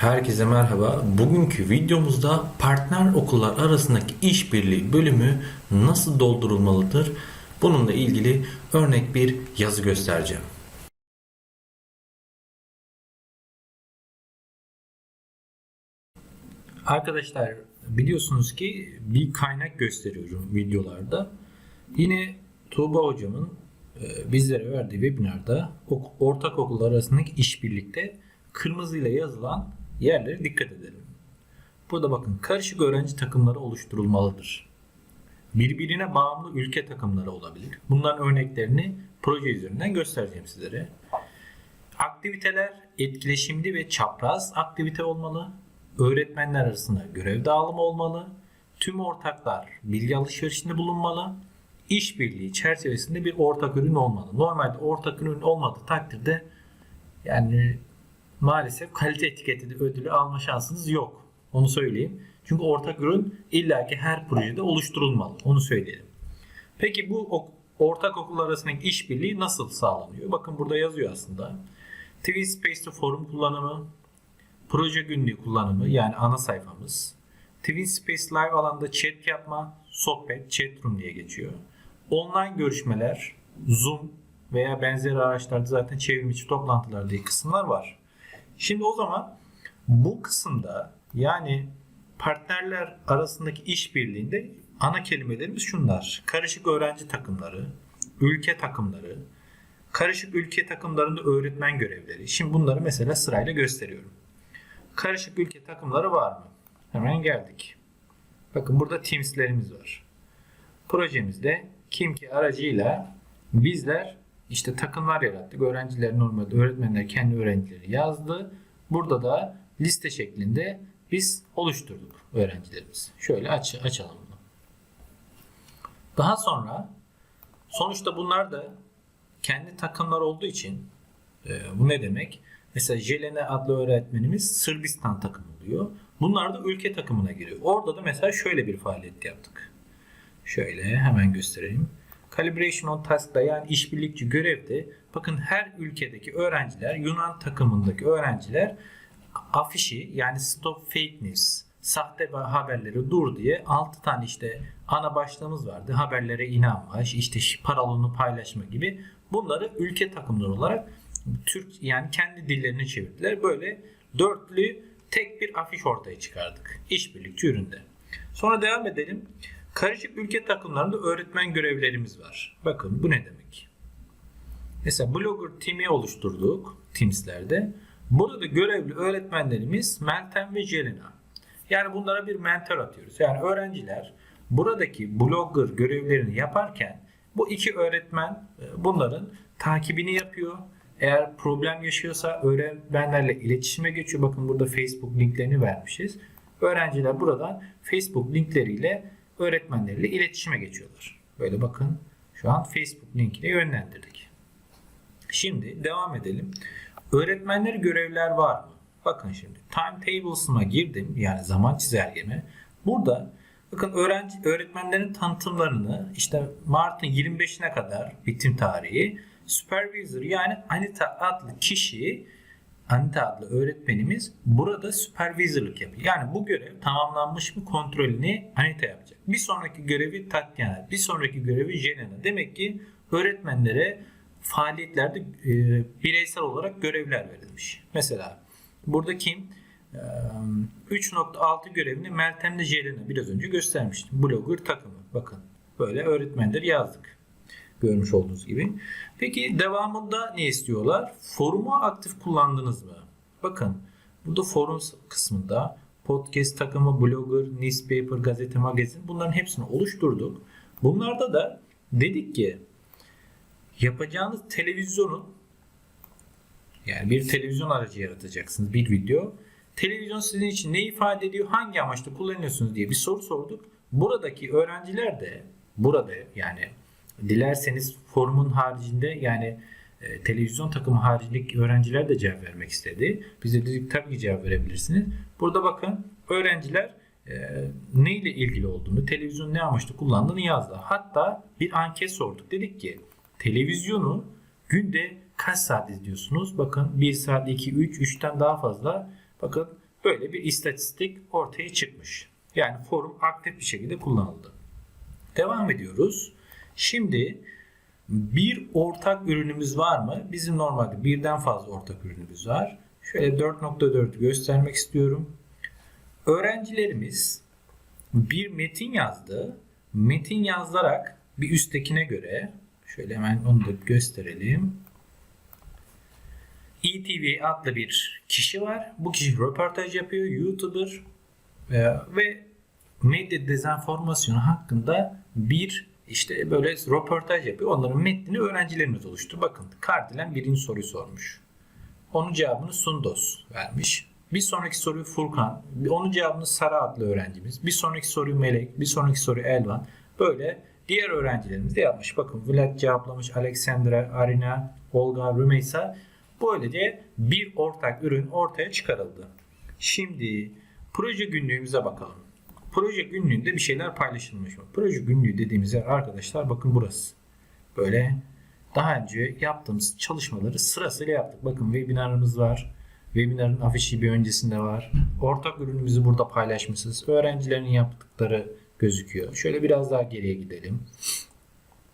Herkese merhaba. Bugünkü videomuzda partner okullar arasındaki işbirliği bölümü nasıl doldurulmalıdır? Bununla ilgili örnek bir yazı göstereceğim. Arkadaşlar biliyorsunuz ki bir kaynak gösteriyorum videolarda. Yine Tuğba hocamın e, bizlere verdiği webinarda ortak okullar arasındaki işbirlikte kırmızıyla yazılan yerlere dikkat edelim. Burada bakın karışık öğrenci takımları oluşturulmalıdır. Birbirine bağımlı ülke takımları olabilir. Bunların örneklerini proje üzerinden göstereceğim sizlere. Aktiviteler etkileşimli ve çapraz aktivite olmalı. Öğretmenler arasında görev dağılımı olmalı. Tüm ortaklar bilgi alışverişinde bulunmalı. İşbirliği çerçevesinde bir ortak ürün olmalı. Normalde ortak ürün olmadığı takdirde yani maalesef kalite etiketi ödülü alma şansınız yok. Onu söyleyeyim. Çünkü ortak ürün illaki her projede oluşturulmalı. Onu söyleyelim. Peki bu ortak okullar arasındaki işbirliği nasıl sağlanıyor? Bakın burada yazıyor aslında. Twin Space'te forum kullanımı, proje günlüğü kullanımı yani ana sayfamız. Twin Space Live alanda chat yapma, sohbet, chat room diye geçiyor. Online görüşmeler, Zoom veya benzeri araçlarda zaten çevrimiçi toplantılar diye kısımlar var. Şimdi o zaman bu kısımda yani partnerler arasındaki işbirliğinde ana kelimelerimiz şunlar. Karışık öğrenci takımları, ülke takımları, karışık ülke takımlarında öğretmen görevleri. Şimdi bunları mesela sırayla gösteriyorum. Karışık ülke takımları var mı? Hemen geldik. Bakın burada Teams'lerimiz var. Projemizde Kimki aracıyla bizler işte takımlar yarattık. Öğrenciler normalde öğretmenler kendi öğrencileri yazdı. Burada da liste şeklinde biz oluşturduk öğrencilerimizi. Şöyle aç, açalım bunu. Daha sonra sonuçta bunlar da kendi takımlar olduğu için e, bu ne demek? Mesela Jelene adlı öğretmenimiz Sırbistan takımı oluyor. Bunlar da ülke takımına giriyor. Orada da mesela şöyle bir faaliyet yaptık. Şöyle hemen göstereyim. Calibration on Task'ta yani işbirlikçi görevde bakın her ülkedeki öğrenciler Yunan takımındaki öğrenciler afişi yani stop fake news sahte haberleri dur diye 6 tane işte ana başlığımız vardı. Haberlere inanma, işte paralonu paylaşma gibi. Bunları ülke takımları olarak Türk yani kendi dillerini çevirdiler. Böyle dörtlü tek bir afiş ortaya çıkardık. İşbirlikçi üründe. Sonra devam edelim. Karışık ülke takımlarında öğretmen görevlerimiz var. Bakın bu ne demek? Mesela blogger team'i oluşturduk Teams'lerde. Burada görevli öğretmenlerimiz Meltem ve Jelena. Yani bunlara bir mentor atıyoruz. Yani öğrenciler buradaki blogger görevlerini yaparken bu iki öğretmen bunların takibini yapıyor. Eğer problem yaşıyorsa öğretmenlerle iletişime geçiyor. Bakın burada Facebook linklerini vermişiz. Öğrenciler buradan Facebook linkleriyle öğretmenleriyle iletişime geçiyorlar. Böyle bakın şu an Facebook linkine yönlendirdik. Şimdi devam edelim. Öğretmenler görevler var mı? Bakın şimdi timetables'ıma girdim yani zaman çizelgeme. Burada bakın öğrenci öğretmenlerin tanıtımlarını işte Mart'ın 25'ine kadar bitim tarihi supervisor yani Anita adlı kişi Anita adlı öğretmenimiz burada supervisorlık yapıyor. Yani bu görev tamamlanmış mı kontrolünü Anita yapacak. Bir sonraki görevi Tatyana, bir sonraki görevi Jelena. Demek ki öğretmenlere faaliyetlerde e, bireysel olarak görevler verilmiş. Mesela burada kim? E, 3.6 görevini Meltem'le Jelena biraz önce göstermiştim. Blogger takımı. Bakın böyle öğretmenleri yazdık. Görmüş olduğunuz gibi. Peki devamında ne istiyorlar? Forumu aktif kullandınız mı? Bakın burada forum kısmında podcast takımı, blogger, newspaper, gazete, magazin bunların hepsini oluşturduk. Bunlarda da dedik ki yapacağınız televizyonun yani bir televizyon aracı yaratacaksınız bir video. Televizyon sizin için ne ifade ediyor? Hangi amaçla kullanıyorsunuz diye bir soru sorduk. Buradaki öğrenciler de burada yani dilerseniz forumun haricinde yani e, televizyon takımı haricindeki öğrenciler de cevap vermek istedi. Biz de dedik tabii cevap verebilirsiniz. Burada bakın öğrenciler e, ne ile ilgili olduğunu, televizyon ne amaçla kullandığını yazdı. Hatta bir anket sorduk. Dedik ki televizyonu günde kaç saat izliyorsunuz? Bakın 1 saat, 2, 3, 3'ten daha fazla. Bakın böyle bir istatistik ortaya çıkmış. Yani forum aktif bir şekilde kullanıldı. Devam ediyoruz. Şimdi bir ortak ürünümüz var mı? Bizim normalde birden fazla ortak ürünümüz var. Şöyle 4.4'ü göstermek istiyorum. Öğrencilerimiz bir metin yazdı. Metin yazılarak bir üsttekine göre şöyle hemen onu da gösterelim. ETV adlı bir kişi var. Bu kişi röportaj yapıyor. YouTuber e, ve medya dezenformasyonu hakkında bir işte böyle röportaj yapıyor. Onların metnini öğrencilerimiz oluştu. Bakın Kardelen birinci soruyu sormuş. Onun cevabını Sundos vermiş. Bir sonraki soruyu Furkan. Onun cevabını Sara adlı öğrencimiz. Bir sonraki soruyu Melek. Bir sonraki soruyu Elvan. Böyle diğer öğrencilerimiz de yapmış. Bakın Vlad cevaplamış. Alexandra, Arina, Olga, Rümeysa. Böylece bir ortak ürün ortaya çıkarıldı. Şimdi proje günlüğümüze bakalım. Proje günlüğünde bir şeyler paylaşılmış mı? Proje günlüğü dediğimiz yer arkadaşlar bakın burası. Böyle daha önce yaptığımız çalışmaları sırasıyla yaptık. Bakın webinarımız var. Webinarın afişi bir öncesinde var. Ortak ürünümüzü burada paylaşmışız. Öğrencilerin yaptıkları gözüküyor. Şöyle biraz daha geriye gidelim.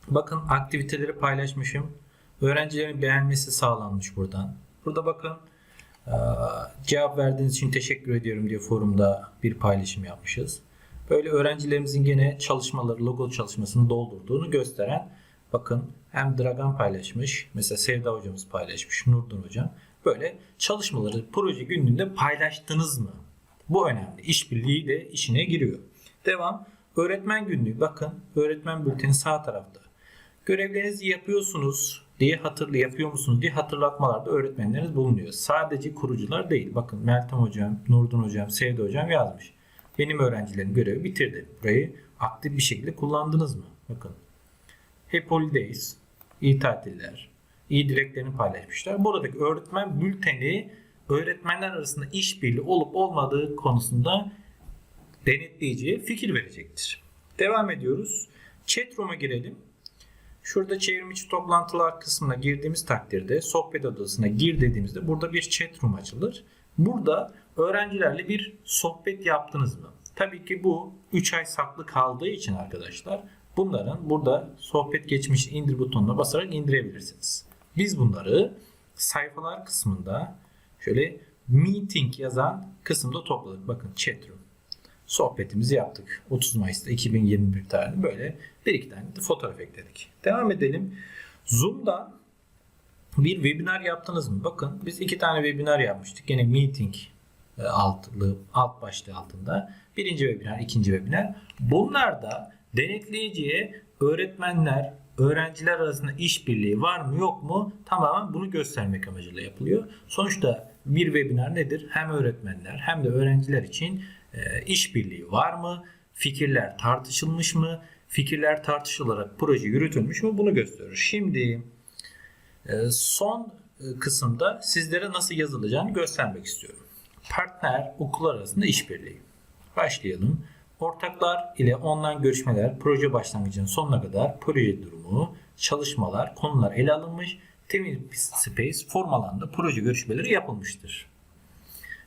Bakın aktiviteleri paylaşmışım. Öğrencilerin beğenmesi sağlanmış buradan. Burada bakın cevap verdiğiniz için teşekkür ediyorum diye forumda bir paylaşım yapmışız. Böyle öğrencilerimizin gene çalışmaları, logo çalışmasını doldurduğunu gösteren bakın hem Dragan paylaşmış, mesela Sevda hocamız paylaşmış, Nurdun hocam. Böyle çalışmaları proje günlüğünde paylaştınız mı? Bu önemli. İşbirliği de işine giriyor. Devam. Öğretmen günlüğü. Bakın öğretmen bülteni sağ tarafta. Görevlerinizi yapıyorsunuz diye hatırlı yapıyor musunuz diye hatırlatmalarda öğretmenleriniz bulunuyor. Sadece kurucular değil. Bakın Meltem hocam, Nurdun hocam, Sevda hocam yazmış. Benim öğrencilerim görevi bitirdi. Burayı aktif bir şekilde kullandınız mı? Bakın. Happy Holidays, iyi tatiller, iyi dileklerini paylaşmışlar. Buradaki öğretmen bülteni öğretmenler arasında işbirliği olup olmadığı konusunda denetleyiciye fikir verecektir. Devam ediyoruz. Chatroom'a girelim. Şurada çevrimiçi toplantılar kısmına girdiğimiz takdirde sohbet odasına gir dediğimizde burada bir chat room açılır. Burada öğrencilerle bir sohbet yaptınız mı? Tabii ki bu 3 ay saklı kaldığı için arkadaşlar bunların burada sohbet geçmiş indir butonuna basarak indirebilirsiniz. Biz bunları sayfalar kısmında şöyle meeting yazan kısımda topladık. Bakın chat room sohbetimizi yaptık. 30 Mayıs'ta 2021 tarihinde böyle bir iki tane de fotoğraf ekledik. Devam edelim. Zoom'da bir webinar yaptınız mı? Bakın biz iki tane webinar yapmıştık. Yine meeting altlı, alt başlığı altında. Birinci webinar, ikinci webinar. Bunlarda denetleyiciye öğretmenler, öğrenciler arasında işbirliği var mı yok mu tamamen bunu göstermek amacıyla yapılıyor. Sonuçta bir webinar nedir? Hem öğretmenler hem de öğrenciler için e, işbirliği var mı? Fikirler tartışılmış mı? Fikirler tartışılarak proje yürütülmüş mü? Bunu gösterir. Şimdi e, son e, kısımda sizlere nasıl yazılacağını göstermek istiyorum. Partner okullar arasında işbirliği. Başlayalım. Ortaklar ile online görüşmeler proje başlangıcının sonuna kadar proje durumu, çalışmalar, konular ele alınmış. Space form alanında proje görüşmeleri yapılmıştır.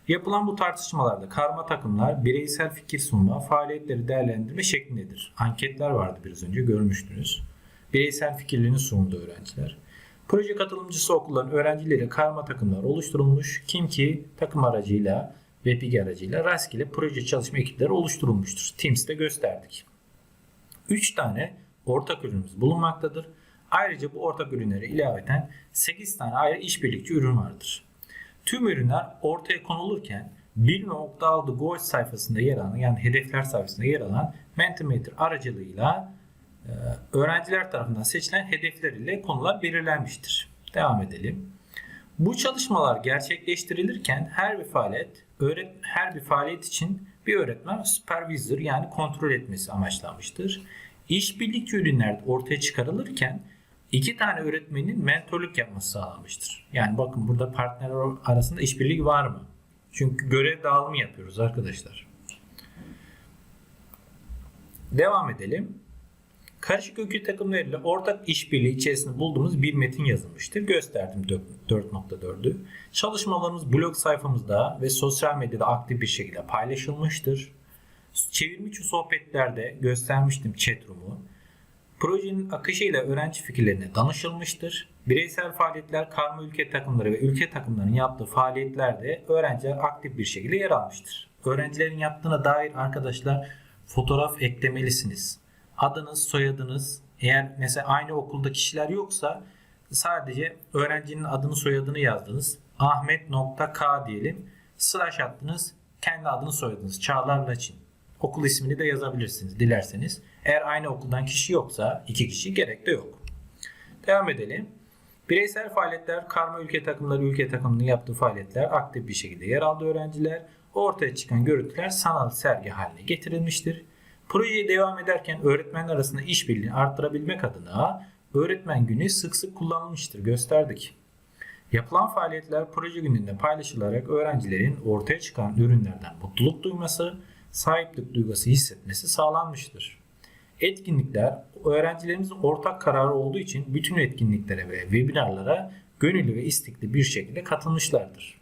Yapılan bu tartışmalarda karma takımlar bireysel fikir sunma, faaliyetleri değerlendirme şeklindedir. Anketler vardı biraz önce görmüştünüz. Bireysel fikirlerini sundu öğrenciler. Proje katılımcısı okulların öğrencileri karma takımlar oluşturulmuş. Kim ki takım aracıyla ve PIG aracıyla rastgele proje çalışma ekipleri oluşturulmuştur. Teams'te gösterdik. 3 tane ortak ürünümüz bulunmaktadır. Ayrıca bu ortak ürünlere ilaveten 8 tane ayrı işbirlikçi ürün vardır. Tüm ürünler ortaya konulurken 1.6 Gold sayfasında yer alan yani hedefler sayfasında yer alan Mentimeter aracılığıyla öğrenciler tarafından seçilen hedefler ile konular belirlenmiştir. Devam edelim. Bu çalışmalar gerçekleştirilirken her bir faaliyet öğret her bir faaliyet için bir öğretmen supervisor yani kontrol etmesi amaçlanmıştır. İşbirlikçi ürünler ortaya çıkarılırken iki tane öğretmenin mentorluk yapması sağlanmıştır. Yani bakın burada partnerler arasında işbirliği var mı? Çünkü görev dağılımı yapıyoruz arkadaşlar. Devam edelim. Karışık öykü takımlarıyla ortak işbirliği içerisinde bulduğumuz bir metin yazılmıştır. Gösterdim 4.4'ü. Çalışmalarımız blog sayfamızda ve sosyal medyada aktif bir şekilde paylaşılmıştır. Çevirmiş sohbetlerde göstermiştim chatroom'u. Projenin akışıyla öğrenci fikirlerine danışılmıştır. Bireysel faaliyetler, karma ülke takımları ve ülke takımlarının yaptığı faaliyetlerde öğrenciler aktif bir şekilde yer almıştır. Öğrencilerin yaptığına dair arkadaşlar fotoğraf eklemelisiniz. Adınız, soyadınız, eğer mesela aynı okulda kişiler yoksa sadece öğrencinin adını soyadını yazdınız. Ahmet.k diyelim. Slash attınız. Kendi adını soyadınız. Çağlar Laçin. Okul ismini de yazabilirsiniz dilerseniz. Eğer aynı okuldan kişi yoksa iki kişi gerek de yok. Devam edelim. Bireysel faaliyetler, karma ülke takımları, ülke takımının yaptığı faaliyetler aktif bir şekilde yer aldı öğrenciler. Ortaya çıkan görüntüler sanal sergi haline getirilmiştir. Projeye devam ederken öğretmenler arasında işbirliğini arttırabilmek adına öğretmen günü sık sık kullanılmıştır. Gösterdik. Yapılan faaliyetler proje gününde paylaşılarak öğrencilerin ortaya çıkan ürünlerden mutluluk duyması, sahiplik duygusu hissetmesi sağlanmıştır. Etkinlikler öğrencilerimizin ortak kararı olduğu için bütün etkinliklere ve webinarlara gönüllü ve istekli bir şekilde katılmışlardır.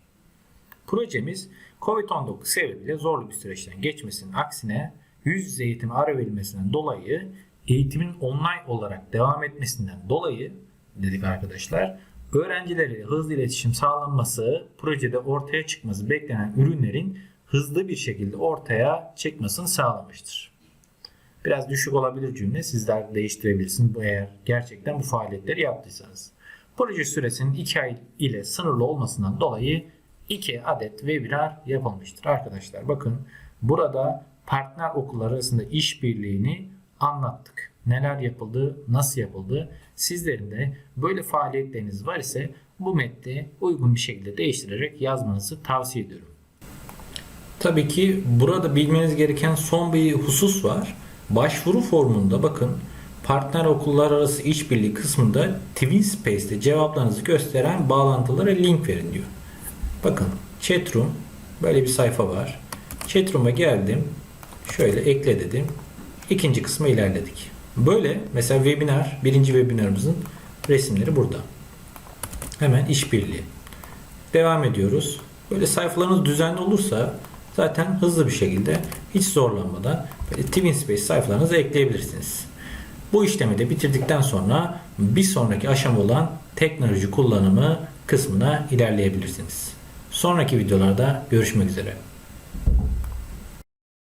Projemiz COVID-19 sebebiyle zorlu bir süreçten geçmesinin aksine yüz yüze eğitime ara verilmesinden dolayı eğitimin online olarak devam etmesinden dolayı dedik arkadaşlar öğrencilere hızlı iletişim sağlanması projede ortaya çıkması beklenen ürünlerin hızlı bir şekilde ortaya çıkmasını sağlamıştır. Biraz düşük olabilir cümle sizler değiştirebilirsiniz eğer gerçekten bu faaliyetleri yaptıysanız. Proje süresinin 2 ay ile sınırlı olmasından dolayı 2 adet webinar yapılmıştır arkadaşlar. Bakın burada partner okullar arasında işbirliğini anlattık. Neler yapıldı, nasıl yapıldı. Sizlerin de böyle faaliyetleriniz var ise bu metni uygun bir şekilde değiştirerek yazmanızı tavsiye ediyorum. Tabii ki burada bilmeniz gereken son bir husus var. Başvuru formunda bakın partner okullar arası işbirliği kısmında TwinSpace'te cevaplarınızı gösteren bağlantılara link verin diyor. Bakın chatroom böyle bir sayfa var. Chatroom'a geldim. Şöyle ekle dedim. İkinci kısma ilerledik. Böyle mesela webinar, birinci webinarımızın resimleri burada. Hemen işbirliği. Devam ediyoruz. Böyle sayfalarınız düzenli olursa zaten hızlı bir şekilde hiç zorlanmadan böyle TwinSpace sayfalarınızı ekleyebilirsiniz. Bu işlemi de bitirdikten sonra bir sonraki aşama olan teknoloji kullanımı kısmına ilerleyebilirsiniz. Sonraki videolarda görüşmek üzere.